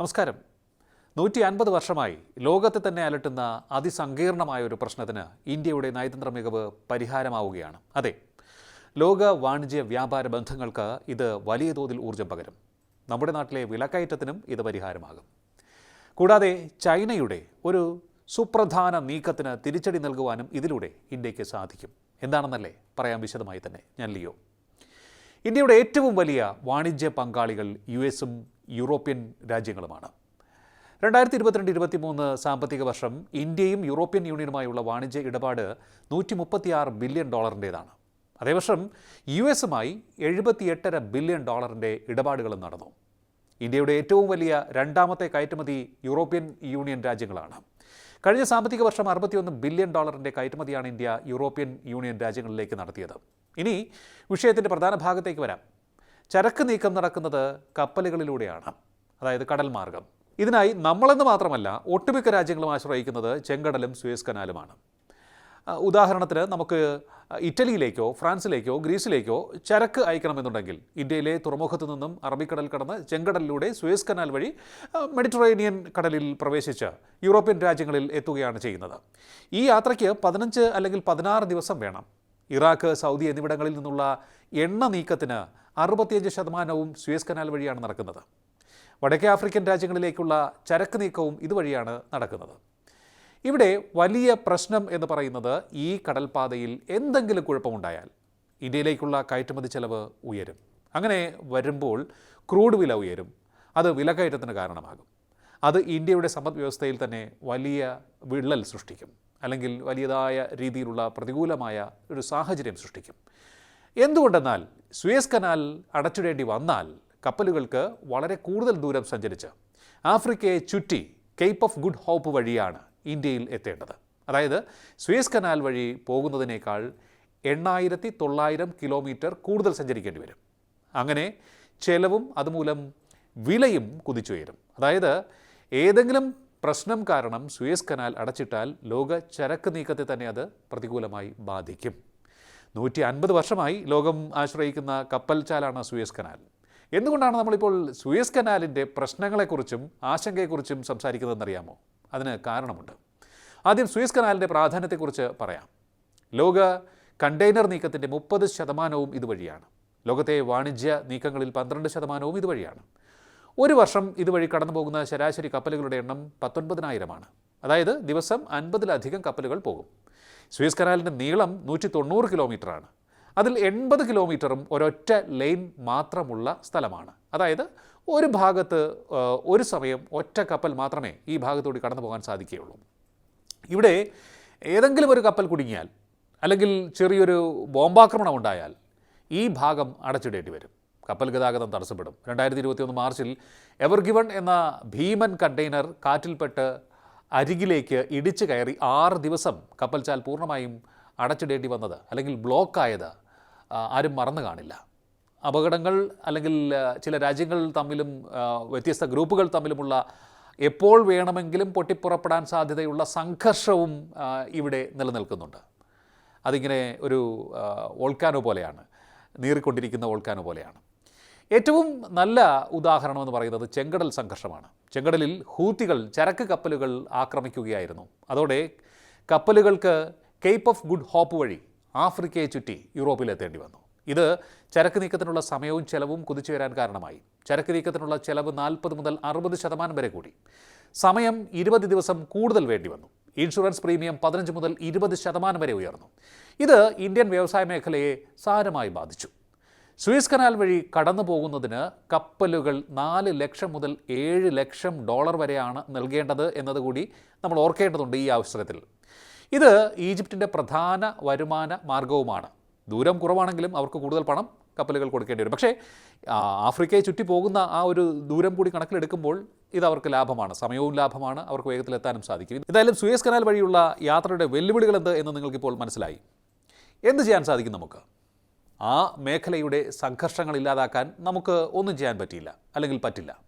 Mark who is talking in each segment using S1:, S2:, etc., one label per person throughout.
S1: നമസ്കാരം. നൂറ്റി അൻപത് വർഷമായി ലോകത്തെ തന്നെ അലട്ടുന്ന അതിസങ്കീർണമായ ഒരു പ്രശ്നത്തിന് ഇന്ത്യയുടെ നയതന്ത്ര മികവ് പരിഹാരമാവുകയാണ്. അതെ ലോക വാണിജ്യ വ്യാപാര ബന്ധങ്ങൾക്ക് ഇത് വലിയ തോതിൽ ഊർജം പകരും. നമ്മുടെ നാട്ടിലെ വിലക്കയറ്റത്തിനും ഇത് പരിഹാരമാകും. കൂടാതെ ചൈനയുടെ ഒരു സുപ്രധാന നീക്കത്തിന് തിരിച്ചടി നൽകുവാനും ഇതിലൂടെ ഇന്ത്യയ്ക്ക് സാധിക്കും. എന്താണെന്നല്ലേ പറയാം വിശദമായി തന്നെ ഞാൻ ലിയോ. ഇന്ത്യയുടെ ഏറ്റവും വലിയ വാണിജ്യ പങ്കാളികൾ യു എസും യൂറോപ്യൻ രാജ്യങ്ങളുമാണ്. രണ്ടായിരത്തി ഇരുപത്തിരണ്ട് ഇരുപത്തി മൂന്ന് സാമ്പത്തിക വർഷം ഇന്ത്യയും യൂറോപ്യൻ യൂണിയനുമായുള്ള വാണിജ്യ ഇടപാട് നൂറ്റി മുപ്പത്തിയാറ് ബില്യൺ ഡോളറിന്റേതാണ്. അതേ വർഷം യു എസുമായി എഴുപത്തിയെട്ടര ബില്യൺ ഡോളറിന്റെ ഇടപാടുകളും നടന്നു. ഇന്ത്യയുടെ ഏറ്റവും വലിയ രണ്ടാമത്തെ കയറ്റുമതി യൂറോപ്യൻ യൂണിയൻ രാജ്യങ്ങളാണ്. കഴിഞ്ഞ സാമ്പത്തിക വർഷം അറുപത്തിയൊന്ന് ബില്യൺ ഡോളറിന്റെ കയറ്റുമതിയാണ് ഇന്ത്യ യൂറോപ്യൻ യൂണിയൻ രാജ്യങ്ങളിലേക്ക് നടത്തിയത്. ഇനി വിഷയത്തിന്റെ പ്രധാന ഭാഗത്തേക്ക് വരാം. ചരക്ക് നീക്കം നടക്കുന്നത് കപ്പലുകളിലൂടെയാണ് അതായത് കടൽ മാർഗം. ഇതിനായി നമ്മളെന്ന് മാത്രമല്ല ഒട്ടുമിക്ക രാജ്യങ്ങളും ആശ്രയിക്കുന്നത് ചെങ്കടലും സുയസ് കനാലുമാണ് ഉദാഹരണത്തിന് നമുക്ക് ഇറ്റലിയിലേക്കോ ഫ്രാൻസിലേക്കോ ഗ്രീസിലേക്കോ ചരക്ക് അയക്കണമെന്നുണ്ടെങ്കിൽ ഇന്ത്യയിലെ തുറമുഖത്തു നിന്നും അറബിക്കടൽ കടന്ന് ചെങ്കടലിലൂടെ സുയസ് കനാൽ വഴി മെഡിറ്ററേനിയൻ കടലിൽ പ്രവേശിച്ച് യൂറോപ്യൻ രാജ്യങ്ങളിൽ എത്തുകയാണ് ചെയ്യുന്നത്. ഈ യാത്രയ്ക്ക് പതിനഞ്ച് അല്ലെങ്കിൽ പതിനാറ് ദിവസം വേണം. ഇറാഖ് സൗദി എന്നിവിടങ്ങളിൽ നിന്നുള്ള എണ്ണ നീക്കത്തിന് അറുപത്തിയഞ്ച് ശതമാനവും സ്വേസ് കനാൽ വഴിയാണ് നടക്കുന്നത്. വടക്കേ ആഫ്രിക്കൻ രാജ്യങ്ങളിലേക്കുള്ള ചരക്ക് നീക്കവും ഇതുവഴിയാണ് നടക്കുന്നത്. ഇവിടെ വലിയ പ്രശ്നം എന്ന് പറയുന്നത് ഈ കടൽപാതയിൽ എന്തെങ്കിലും കുഴപ്പമുണ്ടായാൽ ഇന്ത്യയിലേക്കുള്ള കയറ്റുമതി ചെലവ് ഉയരും. അങ്ങനെ വരുമ്പോൾ ക്രൂഡ് വില ഉയരും. അത് വിലക്കയറ്റത്തിന് കാരണമാകും. അത് ഇന്ത്യയുടെ സമ്പദ് വ്യവസ്ഥയിൽ തന്നെ വലിയ വിള്ളൽ സൃഷ്ടിക്കും. അല്ലെങ്കിൽ വലിയതായ രീതിയിലുള്ള പ്രതികൂലമായ ഒരു സാഹചര്യം സൃഷ്ടിക്കും. എന്തുകൊണ്ടെന്നാൽ സുയസ് കനാൽ അടച്ചിടേണ്ടി വന്നാൽ കപ്പലുകൾക്ക് വളരെ കൂടുതൽ ദൂരം സഞ്ചരിച്ച് ആഫ്രിക്കയെ ചുറ്റി കേപ്പ് ഓഫ് ഗുഡ് ഹോപ്പ് വഴിയാണ് ഇന്ത്യയിൽ എത്തേണ്ടത്. അതായത് സുയസ് കനാൽ വഴി പോകുന്നതിനേക്കാൾ എണ്ണായിരത്തി തൊള്ളായിരം കിലോമീറ്റർ കൂടുതൽ സഞ്ചരിക്കേണ്ടി വരും. അങ്ങനെ ചെലവും അതുമൂലം വിലയും കുതിച്ചുയരും. അതായത് ഏതെങ്കിലും പ്രശ്നം കാരണം സുയസ് കനാൽ അടച്ചിട്ടാൽ ലോക ചരക്ക് നീക്കത്തെ തന്നെ അത് പ്രതികൂലമായി ബാധിക്കും. നൂറ്റി അൻപത് വർഷമായി ലോകം ആശ്രയിക്കുന്ന കപ്പൽ ചാലാണ് സുയസ് കനാൽ. എന്തുകൊണ്ടാണ് നമ്മളിപ്പോൾ സുയസ് കനാലിന്റെ പ്രശ്നങ്ങളെക്കുറിച്ചും ആശങ്കയെക്കുറിച്ചും സംസാരിക്കുന്നതെന്നറിയാമോ? അതിന് കാരണമുണ്ട്. ആദ്യം സുയസ് കനാലിന്റെ പ്രാധാന്യത്തെക്കുറിച്ച് പറയാം. ലോക കണ്ടെയ്നർ നീക്കത്തിന്റെ മുപ്പത് ശതമാനവും ഇതുവഴിയാണ്. ലോകത്തെ വാണിജ്യ നീക്കങ്ങളിൽ പന്ത്രണ്ട് ശതമാനവും ഇതുവഴിയാണ്. ഒരു വർഷം ഇതുവഴി കടന്നു പോകുന്ന ശരാശരി കപ്പലുകളുടെ എണ്ണം പത്തൊൻപതിനായിരമാണ്. അതായത് ദിവസം അൻപതിലധികം കപ്പലുകൾ പോകും. സ്വീസ് കനാലിന്റെ നീളം നൂറ്റി തൊണ്ണൂറ് കിലോമീറ്ററാണ്. അതിൽ എൺപത് കിലോമീറ്ററും ഒരൊറ്റ ലൈൻ മാത്രമുള്ള സ്ഥലമാണ്. അതായത് ഒരു ഭാഗത്ത് ഒരു സമയം ഒറ്റ കപ്പൽ മാത്രമേ ഈ ഭാഗത്തൂടി കടന്നു പോകാൻ സാധിക്കുകയുള്ളൂ. ഇവിടെ ഏതെങ്കിലും ഒരു കപ്പൽ കുടുങ്ങിയാൽ അല്ലെങ്കിൽ ചെറിയൊരു ബോംബാക്രമണം ഉണ്ടായാൽ ഈ ഭാഗം അടച്ചിടേണ്ടി വരും. കപ്പൽ ഗതാഗതം തടസ്സപ്പെടും. രണ്ടായിരത്തി ഇരുപത്തിയൊന്ന് മാർച്ചിൽ എവർ ഗിവൺ എന്ന ഭീമൻ കണ്ടെയ്നർ കാറ്റിൽപ്പെട്ട് അരികിലേക്ക് ഇടിച്ചു കയറി ആറ് ദിവസം കപ്പൽ ചാൽ പൂർണമായും അടച്ചിടേണ്ടി വന്നത് അല്ലെങ്കിൽ ബ്ലോക്കായത് ആരും മറന്നു കാണില്ല. അപകടങ്ങൾ അല്ലെങ്കിൽ ചില രാജ്യങ്ങൾ തമ്മിലും വ്യത്യസ്ത ഗ്രൂപ്പുകൾ തമ്മിലുമുള്ള എപ്പോൾ വേണമെങ്കിലും പൊട്ടിപ്പുറപ്പെടാൻ സാധ്യതയുള്ള സംഘർഷവും ഇവിടെ നിലനിൽക്കുന്നുണ്ട്. അതിങ്ങനെ ഒരു വോൾക്കാനോ പോലെയാണ് നീറിക്കൊണ്ടിരിക്കുന്ന വോൾക്കാനോ പോലെയാണ്. ഏറ്റവും നല്ല ഉദാഹരണം എന്ന് പറയുന്നത് ചെങ്കടൽ സംഘർഷമാണ്. ചെങ്കടലിൽ ഹൂത്തികൾ ചരക്ക് കപ്പലുകൾ ആക്രമിക്കുകയായിരുന്നു. അതോടെ കപ്പലുകൾക്ക് കേപ്പ് ഓഫ് ഗുഡ് ഹോപ്പ് വഴി ആഫ്രിക്കയെ ചുറ്റി യൂറോപ്പിലെത്തേണ്ടി വന്നു. ഇത് ചരക്ക് നീക്കത്തിനുള്ള സമയവും ചെലവും കുതിച്ചു വരാൻ കാരണമായി. ചരക്ക് നീക്കത്തിനുള്ള ചെലവ് നാൽപ്പത് മുതൽ അറുപത് ശതമാനം വരെ കൂടി. സമയം ഇരുപത് ദിവസം കൂടുതൽ വേണ്ടി വന്നു. ഇൻഷുറൻസ് പ്രീമിയം പതിനഞ്ച് മുതൽ ഇരുപത് ശതമാനം വരെ ഉയർന്നു. ഇത് ഇന്ത്യൻ വ്യവസായ മേഖലയെ സാരമായി ബാധിച്ചു. സൂയസ് കനാൽ വഴി കടന്നു പോകുന്നതിന് കപ്പലുകൾ നാല് ലക്ഷം മുതൽ ഏഴ് ലക്ഷം ഡോളർ വരെയാണ് നൽകേണ്ടത് എന്നതുകൂടി നമ്മൾ ഓർക്കേണ്ടതുണ്ട് ഈ അവസരത്തിൽ ഇത് ഈജിപ്തിന്റെ പ്രധാന വരുമാന മാർഗവുമാണ് ദൂരം കുറവാണെങ്കിലും അവർക്ക് കൂടുതൽ പണം കപ്പലുകൾ കൊടുക്കേണ്ടി വരും. പക്ഷേ ആഫ്രിക്കയെ ചുറ്റി പോകുന്ന ആ ഒരു ദൂരം കൂടി കണക്കിലെടുക്കുമ്പോൾ ഇത് അവർക്ക് ലാഭമാണ്. സമയവും ലാഭമാണ് അവർക്ക് വേഗത്തിലെത്താനും സാധിക്കും. എന്തായാലും സുയസ് കനാൽ വഴിയുള്ള യാത്രയുടെ വെല്ലുവിളികൾ എന്ത് എന്ന് നിങ്ങൾക്കിപ്പോൾ മനസ്സിലായി. എന്ത് ചെയ്യാൻ സാധിക്കും നമുക്ക്? ആ മേഖലയുടെ സംഘർഷങ്ങൾ ഇല്ലാതാക്കാൻ നമുക്ക് ഒന്നും ചെയ്യാൻ പറ്റിയില്ല അല്ലെങ്കിൽ പറ്റില്ല.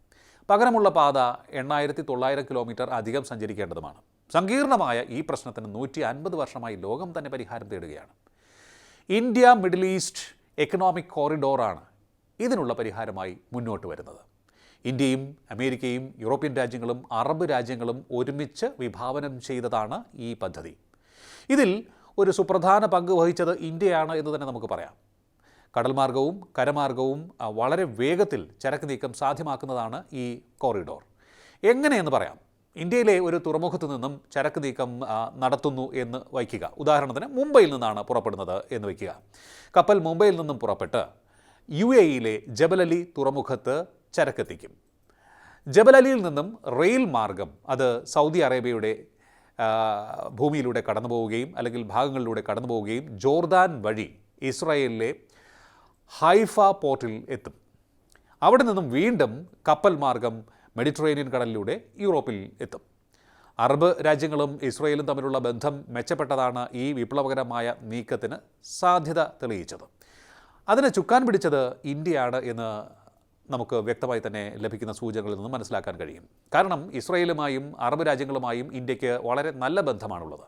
S1: പകരമുള്ള പാത എണ്ണായിരത്തി തൊള്ളായിരം കിലോമീറ്റർ അധികം സഞ്ചരിക്കേണ്ടതുമാണ്. സങ്കീർണമായ ഈ പ്രശ്നത്തിന് നൂറ്റി അൻപത് വർഷമായി ലോകം തന്നെ പരിഹാരം തേടുകയാണ്. ഇന്ത്യ മിഡിൽ ഈസ്റ്റ് എക്കണോമിക് കോറിഡോറാണ് ഇതിനുള്ള പരിഹാരമായി മുന്നോട്ട് വരുന്നത്. ഇന്ത്യയും അമേരിക്കയും യൂറോപ്യൻ രാജ്യങ്ങളും അറബ് രാജ്യങ്ങളും ഒരുമിച്ച് വിഭാവനം ചെയ്തതാണ് ഈ പദ്ധതി. ഇതിൽ ഒരു സുപ്രധാന പങ്ക് വഹിച്ചത് ഇന്ത്യയാണ് എന്ന് തന്നെ നമുക്ക് പറയാം. കടൽമാർഗവും കരമാർഗവും വളരെ വേഗത്തിൽ ചരക്ക് നീക്കം സാധ്യമാക്കുന്നതാണ് ഈ കോറിഡോർ എങ്ങനെയെന്ന് പറയാം? ഇന്ത്യയിലെ ഒരു തുറമുഖത്ത് നിന്നും ചരക്ക് നീക്കം നടത്തുന്നു എന്ന് വയ്ക്കുക. ഉദാഹരണത്തിന് മുംബൈയിൽ നിന്നാണ് പുറപ്പെടുന്നത് എന്ന് വയ്ക്കുക. കപ്പൽ മുംബൈയിൽ നിന്നും പുറപ്പെട്ട് യു എ ഇയിലെ ജബലലി തുറമുഖത്ത് ചരക്കെത്തിക്കും. ജബലലിയിൽ നിന്നും റെയിൽ മാർഗം അത് സൗദി അറേബ്യയുടെ ഭൂമിയിലൂടെ കടന്നു പോവുകയും അല്ലെങ്കിൽ ഭാഗങ്ങളിലൂടെ കടന്നു പോവുകയും ജോർദാൻ വഴി ഇസ്രായേലിലെ ഹൈഫ പോർട്ടിൽ എത്തും. അവിടെ നിന്നും വീണ്ടും കപ്പൽ മാർഗം മെഡിറ്ററേനിയൻ കടലിലൂടെ യൂറോപ്പിൽ എത്തും. അറബ് രാജ്യങ്ങളും ഇസ്രയേലും തമ്മിലുള്ള ബന്ധം മെച്ചപ്പെട്ടതാണ് ഈ വിപ്ലവകരമായ നീക്കത്തിന് സാധ്യത തെളിയിച്ചത്. അതിനെ ചുക്കാൻ പിടിച്ചത് ഇന്ത്യയാണ് എന്ന് നമുക്ക് വ്യക്തമായി തന്നെ ലഭിക്കുന്ന സൂചനകളിൽ നിന്ന് മനസ്സിലാക്കാൻ കഴിയും. കാരണം ഇസ്രയേലുമായും അറബ് രാജ്യങ്ങളുമായും ഇന്ത്യയ്ക്ക് വളരെ നല്ല ബന്ധമാണുള്ളത്.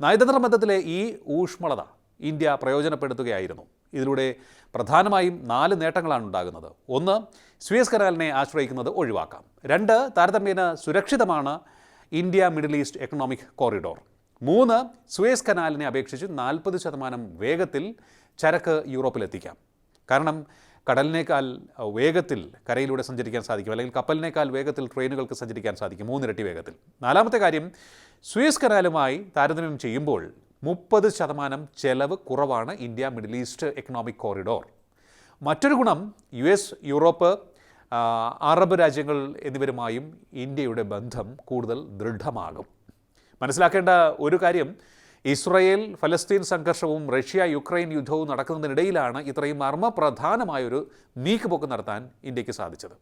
S1: നയതന്ത്ര ബന്ധത്തിലെ ഈ ഊഷ്മളത ഇന്ത്യ പ്രയോജനപ്പെടുത്തുകയായിരുന്നു. ഇതിലൂടെ പ്രധാനമായും നാല് നേട്ടങ്ങളാണ് ഉണ്ടാകുന്നത്. ഒന്ന് സ്വിയസ് കനാലിനെ ആശ്രയിക്കുന്നത് ഒഴിവാക്കാം. രണ്ട് താരതമ്യേന സുരക്ഷിതമാണ് India Middle East economic corridor മൂന്ന് സ്വേസ് കനാലിനെ അപേക്ഷിച്ച് നാൽപ്പത് ശതമാനം വേഗത്തിൽ ചരക്ക് യൂറോപ്പിലെത്തിക്കാം. കാരണം കടലിനേക്കാൾ വേഗത്തിൽ കരയിലൂടെ സഞ്ചരിക്കാൻ സാധിക്കും. അല്ലെങ്കിൽ കപ്പലിനേക്കാൾ വേഗത്തിൽ ട്രെയിനുകൾക്ക് സഞ്ചരിക്കാൻ സാധിക്കും മൂന്നിരട്ടി വേഗത്തിൽ. നാലാമത്തെ കാര്യം സ്വേസ് കനാലുമായി താരതമ്യം ചെയ്യുമ്പോൾ മുപ്പത് ശതമാനം ചെലവ് കുറവാണ് India Middle East economic corridor മറ്റൊരു ഗുണം യു എസ് യൂറോപ്പ് അറബ് രാജ്യങ്ങൾ എന്നിവരുമായും ഇന്ത്യയുടെ ബന്ധം കൂടുതൽ ദൃഢമാകും. മനസ്സിലാക്കേണ്ട ഒരു കാര്യം ഇസ്രയേൽ ഫലസ്തീൻ സംഘർഷവും റഷ്യ യുക്രൈൻ യുദ്ധവും നടക്കുന്നതിനിടയിലാണ് ഇത്രയും മർമ്മപ്രധാനമായൊരു നീക്കുപോക്ക് നടത്താൻ ഇന്ത്യയ്ക്ക് സാധിച്ചത്.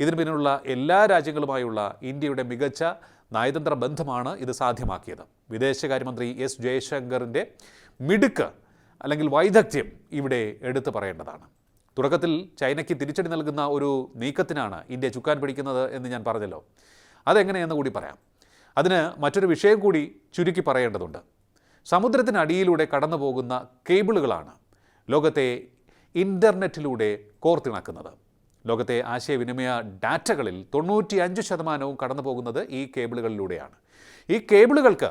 S1: ഇതിനു പിന്നിലുള്ള എല്ലാ രാജ്യങ്ങളുമായുള്ള ഇന്ത്യയുടെ മികച്ച നയതന്ത്ര ബന്ധമാണ് ഇത് സാധ്യമാക്കിയത്. വിദേശകാര്യമന്ത്രി എസ് ജയശങ്കറിന്റെ മിടുക്ക് അല്ലെങ്കിൽ വൈദഗ്ധ്യം ഇവിടെ എടുത്തു പറയേണ്ടതാണ്. തുടക്കത്തിൽ ചൈനയ്ക്ക് തിരിച്ചടി നൽകുന്ന ഒരു നീക്കത്തിനാണ് ഇന്ത്യ ചുക്കാൻ പിടിക്കുന്നത് എന്ന് ഞാൻ പറഞ്ഞല്ലോ. അതെങ്ങനെയെന്ന് കൂടി പറയാം. അതിന് മറ്റൊരു വിഷയം കൂടി ചുരുക്കി പറയേണ്ടതുണ്ട്. സമുദ്രത്തിനടിയിലൂടെ കടന്നു പോകുന്ന കേബിളുകളാണ് ലോകത്തെ ഇന്റർനെറ്റിലൂടെ കോർത്തിണക്കുന്നത്. ലോകത്തെ ആശയവിനിമയ ഡാറ്റകളിൽ തൊണ്ണൂറ്റി അഞ്ച് ശതമാനവും കടന്നു പോകുന്നത് ഈ കേബിളുകളിലൂടെയാണ്. ഈ കേബിളുകൾക്ക്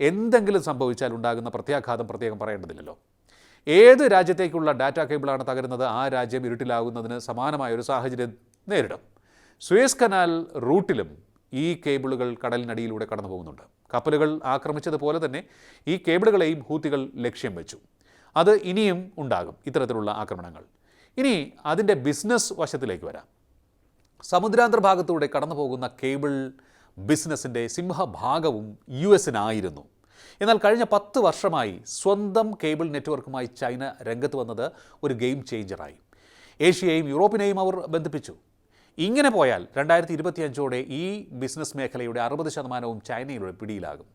S1: എന്തെങ്കിലും സംഭവിച്ചാൽ ഉണ്ടാകുന്ന പ്രത്യാഘാതം പ്രത്യേകം പറയേണ്ടതില്ലല്ലോ. ഏത് രാജ്യത്തേക്കുള്ള ഡാറ്റ കേബിളാണ് തകരുന്നത്? ആ രാജ്യം ഇരുട്ടിലാകുന്നതിന് സമാനമായ ഒരു സാഹചര്യം നേരിടും. സുയസ് കനാൽ റൂട്ടിലും ഈ കേബിളുകൾ കടലിനടിയിലൂടെ കടന്നു പോകുന്നുണ്ട് കപ്പലുകൾ ആക്രമിച്ചതുപോലെ തന്നെ ഈ കേബിളുകളെയും ഹൂത്തികൾ ലക്ഷ്യം വെച്ചു. അത് ഇനിയും ഉണ്ടാകും ഇത്തരത്തിലുള്ള ആക്രമണങ്ങൾ. ഇനി അതിന്റെ ബിസിനസ് വശത്തിലേക്ക് വരാം. സമുദ്രാന്തര ഭാഗത്തൂടെ കടന്നു പോകുന്ന കേബിൾ ബിസിനസ്സിന്റെ സിംഹഭാഗവും യു എസിനായിരുന്നു. എന്നാൽ കഴിഞ്ഞ പത്ത് വർഷമായി സ്വന്തം കേബിൾ നെറ്റ്വർക്കുമായി ചൈന രംഗത്ത് വന്നത് ഒരു ഗെയിം ചേഞ്ചറായി. ഏഷ്യയെയും യൂറോപ്പിനെയും അവർ ബന്ധിപ്പിച്ചു. ഇങ്ങനെ പോയാൽ രണ്ടായിരത്തി ഇരുപത്തിയഞ്ചോടെ ഈ ബിസിനസ് മേഖലയുടെ അറുപത് ശതമാനവും ചൈനയുടെ പിടിയിലാകും.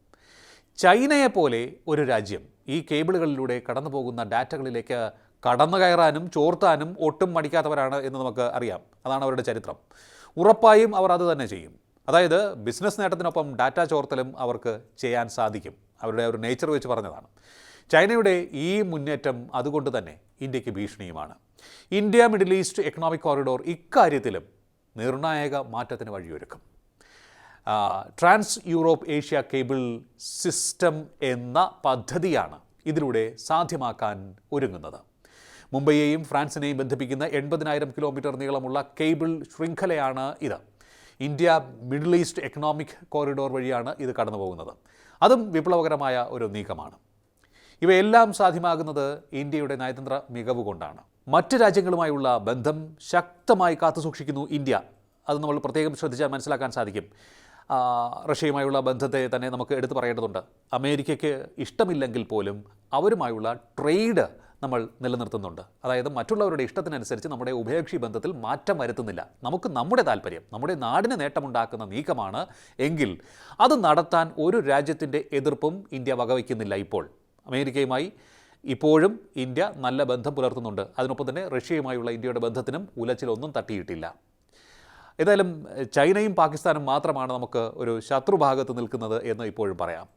S1: ചൈനയെപ്പോലെ ഒരു രാജ്യം ഈ കേബിളുകളിലൂടെ കടന്നു പോകുന്ന ഡാറ്റകളിലേക്ക് കടന്നു കയറാനും ചോർത്താനും ഒട്ടും മടിക്കാത്തവരാണ് എന്ന് നമുക്ക് അറിയാം. അതാണ് അവരുടെ ചരിത്രം. ഉറപ്പായും അവർ അത് തന്നെ ചെയ്യും. അതായത് ബിസിനസ് നേട്ടത്തിനൊപ്പം ഡാറ്റ ചോർത്തലും അവർക്ക് ചെയ്യാൻ സാധിക്കും. അവരുടെ ഒരു നേച്ചർ വെച്ച് പറഞ്ഞതാണ്. ചൈനയുടെ ഈ മുന്നേറ്റം അതുകൊണ്ട് തന്നെ ഇന്ത്യയ്ക്ക് ഭീഷണിയുമാണ്. India Middle East economic corridor ഇക്കാര്യത്തിലും നിർണായക മാറ്റത്തിന് വഴിയൊരുക്കും. Trans Europe Asia cable system എന്ന പദ്ധതിയാണ് ഇതിലൂടെ സാധ്യമാക്കാൻ ഒരുങ്ങുന്നത്. മുംബൈയെയും ഫ്രാൻസിനെയും ബന്ധിപ്പിക്കുന്ന എൺപതിനായിരം കിലോമീറ്റർ നീളമുള്ള കേബിൾ ശൃംഖലയാണ് ഇത്. India Middle East economic corridor വഴിയാണ് ഇത് കടന്നു പോകുന്നത് അതും വിപ്ലവകരമായ ഒരു നീക്കമാണ്. ഇവയെല്ലാം സാധ്യമാകുന്നത് ഇന്ത്യയുടെ നയതന്ത്ര മികവ് കൊണ്ടാണ് മറ്റ് രാജ്യങ്ങളുമായുള്ള ബന്ധം ശക്തമായി കാത്തുസൂക്ഷിക്കുന്നു ഇന്ത്യ. അത് നമ്മൾ പ്രത്യേകം ശ്രദ്ധിച്ചാൽ മനസ്സിലാക്കാൻ സാധിക്കും. റഷ്യയുമായുള്ള ബന്ധത്തെ തന്നെ നമുക്ക് എടുത്തു പറയേണ്ടതുണ്ട്. അമേരിക്കയ്ക്ക് ഇഷ്ടമില്ലെങ്കിൽ പോലും അവരുമായുള്ള ട്രേഡ് നമ്മൾ നിലനിർത്തുന്നുണ്ട്. അതായത് മറ്റുള്ളവരുടെ ഇഷ്ടത്തിനനുസരിച്ച് നമ്മുടെ ഉഭയകക്ഷി ബന്ധത്തിൽ മാറ്റം വരുത്തുന്നില്ല. നമുക്ക് നമ്മുടെ താല്പര്യം നമ്മുടെ നാടിന് നേട്ടമുണ്ടാക്കുന്ന നീക്കമാണ് എങ്കിൽ അത് നടത്താൻ ഒരു രാജ്യത്തിന്റെ എതിർപ്പും ഇന്ത്യ വകവയ്ക്കുന്നില്ല ഇപ്പോൾ. അമേരിക്കയുമായി ഇപ്പോഴും ഇന്ത്യ നല്ല ബന്ധം പുലർത്തുന്നുണ്ട്. അതിനൊപ്പം തന്നെ റഷ്യയുമായുള്ള ഇന്ത്യയുടെ ബന്ധത്തിനും ഉലച്ചിലൊന്നും തട്ടിയിട്ടില്ല. ഏതായാലും ചൈനയും പാകിസ്ഥാനും മാത്രമാണ് നമുക്ക് ഒരു ശത്രുഭാഗത്ത് നിൽക്കുന്നത് എന്ന് ഇപ്പോഴും പറയാം.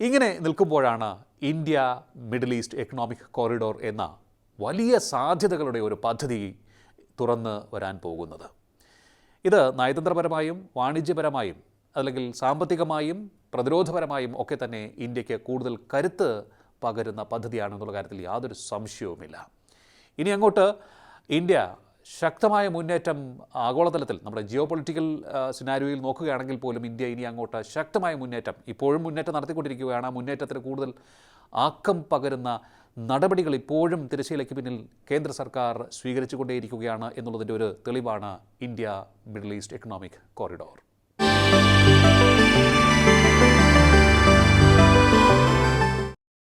S1: ഇങ്ങനെ നിൽക്കുമ്പോഴാണ് India Middle East economic corridor എന്ന വലിയ സാധ്യതകളുടെ ഒരു പദ്ധതി തുറന്ന് വരാൻ പോകുന്നത്. ഇത് നയതന്ത്രപരമായും വാണിജ്യപരമായും അല്ലെങ്കിൽ സാമ്പത്തികമായും പ്രതിരോധപരമായും ഒക്കെ തന്നെ ഇന്ത്യയ്ക്ക് കൂടുതൽ കരുത്ത് പകരുന്ന പദ്ധതിയാണെന്നുള്ള കാര്യത്തിൽ യാതൊരു സംശയവുമില്ല. ഇനി അങ്ങോട്ട് ഇന്ത്യ ശക്തമായ മുന്നേറ്റം ആഗോളതലത്തിൽ നമ്മുടെ ജിയോ പൊളിറ്റിക്കൽ സിനാരിയോയിൽ നോക്കുകയാണെങ്കിൽ പോലും ഇന്ത്യ ഇനി അങ്ങോട്ട് ശക്തമായ മുന്നേറ്റം ഇപ്പോഴും മുന്നേറ്റം നടത്തിക്കൊണ്ടിരിക്കുകയാണ്. ആ മുന്നേറ്റത്തിന് കൂടുതൽ ആക്കം പകരുന്ന നടപടികൾ ഇപ്പോഴും തിരശ്ശീലയ്ക്ക് പിന്നിൽ കേന്ദ്ര സർക്കാർ സ്വീകരിച്ചുകൊണ്ടേയിരിക്കുകയാണ് എന്നുള്ളതിന്റെ ഒരു തെളിവാണ് India Middle East economic corridor.